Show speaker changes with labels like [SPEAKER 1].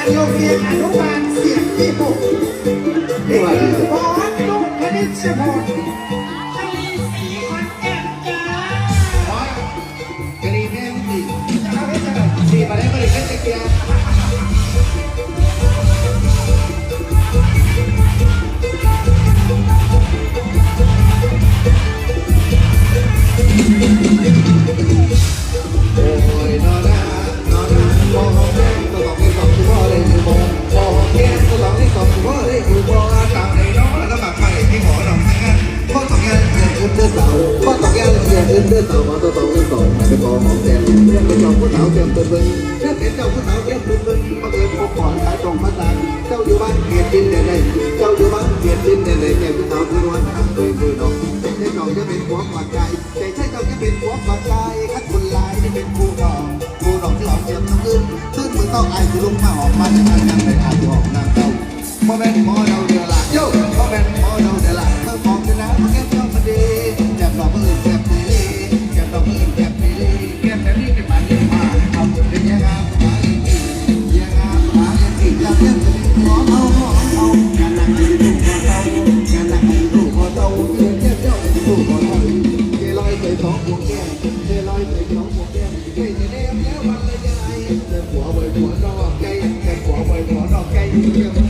[SPEAKER 1] กรโรงเรียนอนุบาลเสียงที่หกนี่คือบอสลูกคณิตศพลชลีศรีขอนแก่นจ้าบอสกรีนแห่งดีจะเอาให้เฉลยดีมาได้ก็เลยแค่ตะเกียบ หอมแก้มเป็นสองผู้สาวเตรียมเป็นเป็นเรียกเป็นเจ้าผู้สาวเตรียมเป็นเป็นมาเกิดพบก่อนขายตรงมาตางเจ้าอยู่บ้านเกียรติดินเด่นเลยเจ้าอยู่บ้านเกียรติดินเด่นเลยแก้มผู้สาวคือวันทำตัวคือน้องใจเจ้าจะเป็นหัวกอดใจใจเจ้าจะเป็นหัวกอดใจคัดคนลายที่เป็นคู่ดอกคู่ดอกที่หอมเจียมทั้งคืนคืนมือต้องไอ้คือลุงมาหอมมาจากทางยังเลยอาจหอมนางเจ้าพ่อแม่หมอเดา หัวเว่ยหัวนอกใจแต่หัวเว่ยหัวนอกใจเยี่ยวมันได้